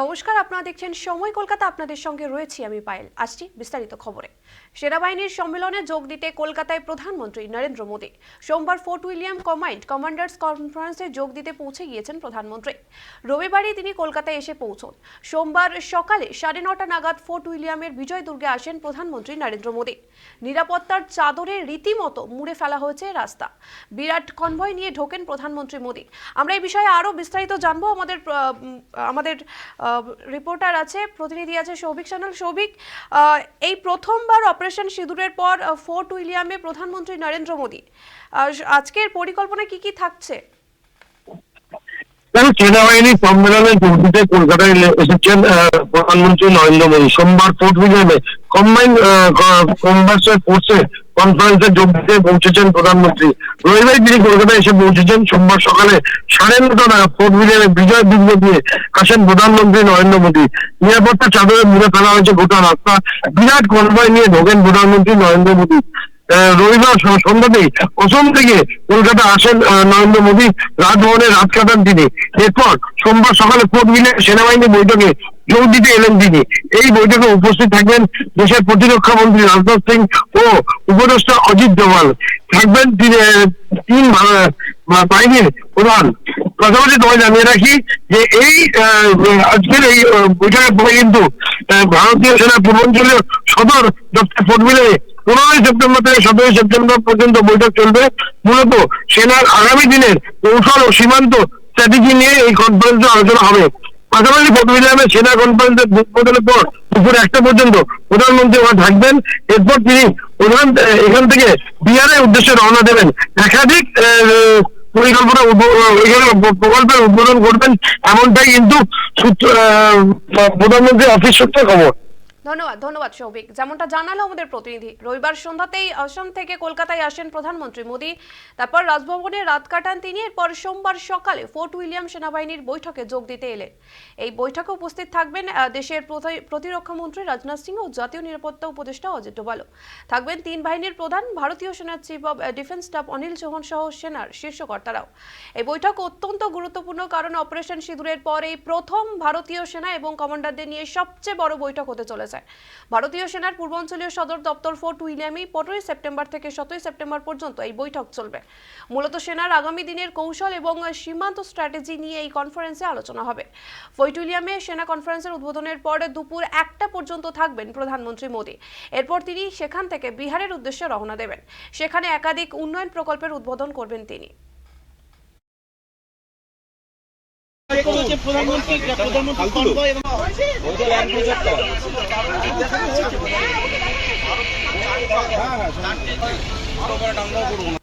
নমস্কার, আপনারা দেখছেন সময় কলকাতা। আপনাদের সঙ্গে রয়েছি আমি পায়েল। আসছি বিস্তারিত খবরে। সেনাবাহিনীর সম্মেলনে যোগ দিতে কলকাতায় প্রধানমন্ত্রী নরেন্দ্র মোদী। সোমবার ফোর্ট উইলিয়াম কমান্ড, কমান্ডার্স কনফারেন্সে যোগ দিতে পৌঁছে গিয়েছেন প্রধানমন্ত্রী। রবিবারই তিনি কলকাতায় এসে পৌঁছন। সোমবার সকালে সাড়ে নটা নাগাদ ফোর্ট উইলিয়ামের বিজয় দুর্গে আসেন প্রধানমন্ত্রী নরেন্দ্র মোদী। নিরাপত্তার চাদরে রীতিমতো মুড়ে ফেলা হয়েছে রাস্তা। বিরাট কনভয় নিয়ে ঢোকেন প্রধানমন্ত্রী মোদী। আমরা এই বিষয়ে আরও বিস্তারিত জানব। আমাদের আমাদের রিপোর্টার আছে, প্রতিনিধি আছে সৌভিক সানাল সৌভিক এই প্রথমবার অপারেশন সিঁদুরের পর ফোর্ট উইলিয়ামে প্রধানমন্ত্রী নরেন্দ্র মোদী। আজকের পরিকল্পনা কি কি থাকছে? সেনাবাহিনী সম্মেলনে যোগ দিতে কলকাতায় এসেছেন প্রধানমন্ত্রী নরেন্দ্র মোদী। সোমবার ফোর্ট উইলিয়ামে কম্বাইন কনভার্সের ফোর্সে কনফারেন্সে যোগ দিতে পৌঁছেছেন প্রধানমন্ত্রী। রবিবার তিনি কলকাতায় এসে পৌঁছেছেন। সোমবার সকালে সাড়ে নটা নাগাদ ফোর্ট উইলিয়ামে বিজয় দুর্গ দিয়ে আসেন প্রধানমন্ত্রী নরেন্দ্র মোদী। নিরাপত্তা চাদরে মুড়ে ফেলা হয়েছে গোটা রাস্তা। বিরাট কনভয় নিয়ে ঢোকেন প্রধানমন্ত্রী নরেন্দ্র মোদী। রবিবার সন্ধ্যাতেই অসম থেকে কলকাতা আসেন নরেন্দ্র মোদী। রাজভবনে রাত কাটান তিনি। এরপর সোমবার সকালে ফোর্ট মিলে সেনাবাহিনী বৈঠকে যোগ দিতে এলেন তিনি। এই বৈঠকে উপস্থিত থাকবেন দেশের প্রতিরক্ষা মন্ত্রী রাজনাথ সিং ও উপদেষ্টা অজিত ডোভাল থাকবেন তিনি, তিন বাহিনীর প্রধান। পাশাপাশি তোমায় জানিয়ে রাখি যে এই আজকের এই বৈঠকের পরে কিন্তু ভারতীয় সেনা পূর্বাঞ্চলীয় সদর দপ্তর ফোর্ট মিলে পনেরোই সেপ্টেম্বর থেকে সতেরোই সেপ্টেম্বর পর্যন্ত বৈঠক চলবে। মূলত সেনার আগামী দিনের কৌশল ও সীমান্ত স্ট্র্যাটেজি নিয়ে এই কনফারেন্সে আলোচনা হবে। পাশাপাশি ফোর্ট সেনা কনফারেন্সের উদ্বোধনের পর দুপুর একটা পর্যন্ত প্রধানমন্ত্রী ওখানে থাকবেন। এরপর তিনি প্রধান এখান থেকে বিহারের উদ্দেশ্যে রওনা দেবেন। একাধিক পরিকল্পনা প্রকল্পের উদ্বোধন করবেন এমনটাই কিন্তু প্রধানমন্ত্রী অফিস সূত্রে খবর। ধন্যবাদ ধন্যবাদ সৌভিক। যেমনটা জানালো আমাদের প্রতিনিধি, রবিবার সন্ধ্যাতেই আসাম থেকে কলকাতায় আসেন প্রধানমন্ত্রী মোদী। তারপর রাজভবনে রাত কাটান তিনি, এরপর সোমবার সকালে ফোর্ট উইলিয়াম সেনাবাহিনীর বৈঠকে যোগ দিতে এলেন। এই বৈঠকে উপস্থিত থাকবেন দেশের প্রতি- প্রতিরক্ষা মন্ত্রী রাজনাথ সিং ও জাতীয় নিরাপত্তা উপদেষ্টা অজিত ডোভালও। থাকবেন তিন বাহিনীর প্রধান, ভারতীয় সেনার chief of defence staff Anil Chauhan সহ সেনার শীর্ষ কর্তারাও। এই বৈঠক অত্যন্ত গুরুত্বপূর্ণ কারণ অপারেশন সিঁদুরের পর এই প্রথম ভারতীয় সেনা এবং কমান্ডারদের নিয়ে সবচেয়ে বড় বৈঠক হতে চলেছে। ভারতীয় সেনার পূর্বাঞ্চলীয় সদর দপ্তর ফোর্ট উইলিয়ামই পনেরোই সেপ্টেম্বর থেকে সতেরোই সেপ্টেম্বর পর্যন্ত এই বৈঠক চলবে। মূলত সেনার আগামী দিনের কৌশল এবং সীমান্ত স্ট্র্যাটেজি নিয়ে এই কনফারেন্সে আলোচনা হবে। ফোর্ট উইলিয়ামে সেনা কনফারেন্সের উদ্বোধনের পরে দুপুর একটা পর্যন্ত থাকবেন প্রধানমন্ত্রী মোদী। এরপর তিনি সেখান থেকে বিহারের উদ্দেশ্যে রওনা দেবেন। সেখানে একাধিক উন্নয়ন প্রকল্পের উদ্বোধন করবেন তিনি। প্রধানমন্ত্রী প্রধানমন্ত্রী এবং